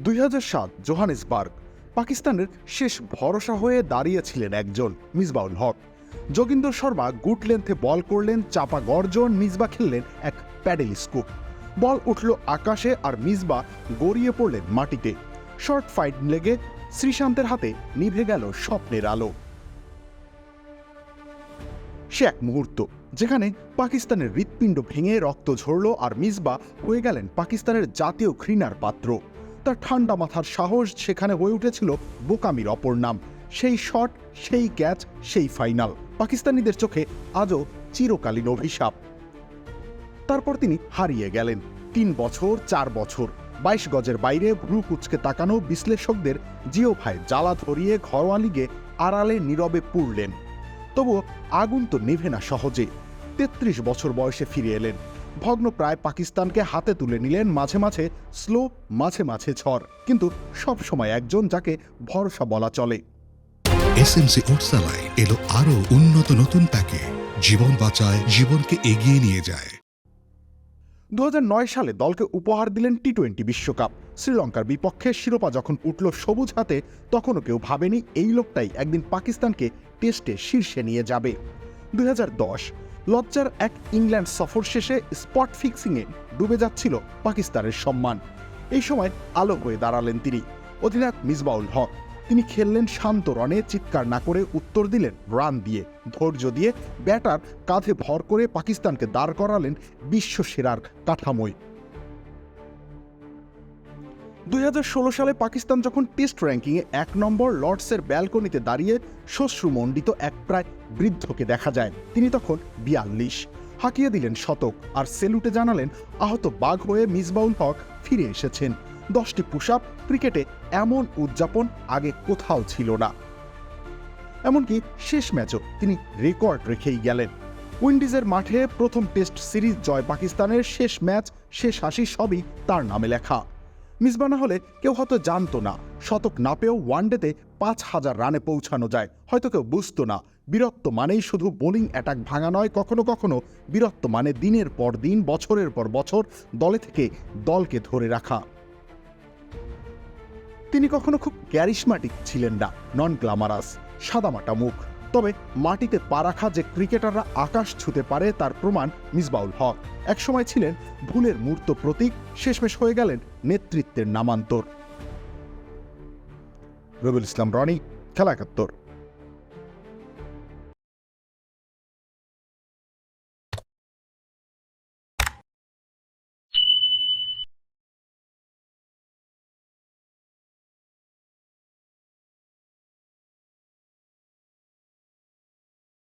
দুই সাত জোহানেসবার্গ পাকিস্তানের শেষ ভরসা হয়ে দাঁড়িয়েছিলেন একজন মিসবাউল হক। যোগিন্দর শর্মা গুড লেন্থে বল করলেন, চাপা গর্জন, মিসবা খেললেন এক প্যাডেল স্কুপ। বল উঠল আকাশে আর মিসবা গড়িয়ে পড়লেন মাটিতে। শর্ট ফাইট লেগে শ্রীশান্তের হাতে নিভে গেল স্বপ্নের আলো। সে এক মুহূর্ত, যেখানে পাকিস্তানের হৃৎপিণ্ড ভেঙে রক্ত ঝরল আর মিসবা হয়ে গেলেন পাকিস্তানের জাতীয় ঘৃণার পাত্র। তার ঠান্ডা মাথার সাহস সেখানে হয়ে উঠেছিল বোকামির অপর নাম। সেই শট সেই ক্যাচ সেই ফাইনাল পাকিস্তানিদের চোখে আজও চিরকালীন অভিশাপ। তারপর তিনি হারিয়ে গেলেন। তিন বছর, চার বছর। বাইশ গজের বাইরে ভ্রু কুচকে তাকানো বিশ্লেষকদের জিও ভাই জ্বালা ধরিয়ে ঘরোয়া লিগে আড়ালে নীরবে পুড়লেন। তবুও আগুন তো নেভে না সহজে। তেত্রিশ বছর বয়সে ফিরে এলেন। ভগ্নপ্রায় পাকিস্তানকে হাতে তুলে নিলেন মাঝে মাঝে স্লো মাঝে মাঝে ঝড়। কিন্তু সব সময় একজন যাকে ভরসা বলা চলে। এসএমসি ওটসালাই এলো আরও উন্নত নতুন প্যাকে জীবন বাঁচায় জীবনকে এগিয়ে নিয়ে যায়। দু হাজার নয় সালে দলকে উপহার দিলেন টি টোয়েন্টি বিশ্বকাপ। শ্রীলঙ্কার বিপক্ষে শিরোপা যখন উঠল সবুজ হাতে তখনও কেউ ভাবেনি এই লোকটাই একদিন পাকিস্তানকে টেস্টে শীর্ষে নিয়ে যাবে। দুই হাজার দশ, লজ্জার এক ইংল্যান্ড সফর শেষে স্পট ফিক্সিংয়ে ডুবে যাচ্ছিল পাকিস্তানের সম্মান। এই সময় আলো হয়ে দাঁড়ালেন তিনি, অধিনায়ক মিসবাউল হক। তিনি খেললেন শান্ত রনে চিৎকার না করে উত্তর দিলেন রান দিয়ে। ধৈর্য দিয়ে ব্যাটার কাঁধে ভর করে পাকিস্তানকে দাঁড় করালেন বিশ্ব সেরার কাঠামোয়। দুই হাজার ষোলো সালে পাকিস্তান যখন টেস্ট র্যাঙ্কিংয়ে এক নম্বর লর্ডসের ব্যালকনিতে দাঁড়িয়ে শ্বশ্রুমণ্ডিত এক প্রায় বৃদ্ধকে দেখা যায়, তিনি তখন বিয়াল্লিশ। হাঁকিয়ে দিলেন শতক আর সেলুটে জানালেন আহত বাঘ হয়ে মিসবাউল হক ফিরে এসেছেন। দশটি পুশ আপ ক্রিকেটে এমন উদযাপন আগে কোথাও ছিল না। এমনকি শেষ ম্যাচও তিনি রেকর্ড রেখেই গেলেন। উইন্ডিজের মাঠে প্রথম টেস্ট সিরিজ জয় পাকিস্তানের শেষ ম্যাচ, শেষ হাসি সবই তার নামে লেখা। মিসবা না হলে কেউ হয়তো জানতো না। শতক না পেয়েও ওয়ানডেতে পাঁচ হাজার রানে পৌঁছানো যায়। হয়তো কেউ বুঝতো না। বীরত্ব মানেই শুধু বোলিং অ্যাটাক ভাঙা নয়, কখনো কখনো বীরত্ব মানে দিনের পর দিন, বছরের পর বছর দলে থেকে দলকে ধরে রাখা। তিনি কখনো খুব ক্যারিশমাটিক ছিলেন না নন গ্লামারাস সাদামাটা মুখ। তবে মাটিতে পা রাখা যে ক্রিকেটাররা আকাশ ছুতে পারে তার প্রমাণ মিসবাউল হক। একসময় ছিলেন ভুলের মূর্ত প্রতীক, শেষমেশ হয়ে গেলেন নেতৃত্বের নামান্তর। রবিউল ইসলাম, রনি, খেলা একাত্তর।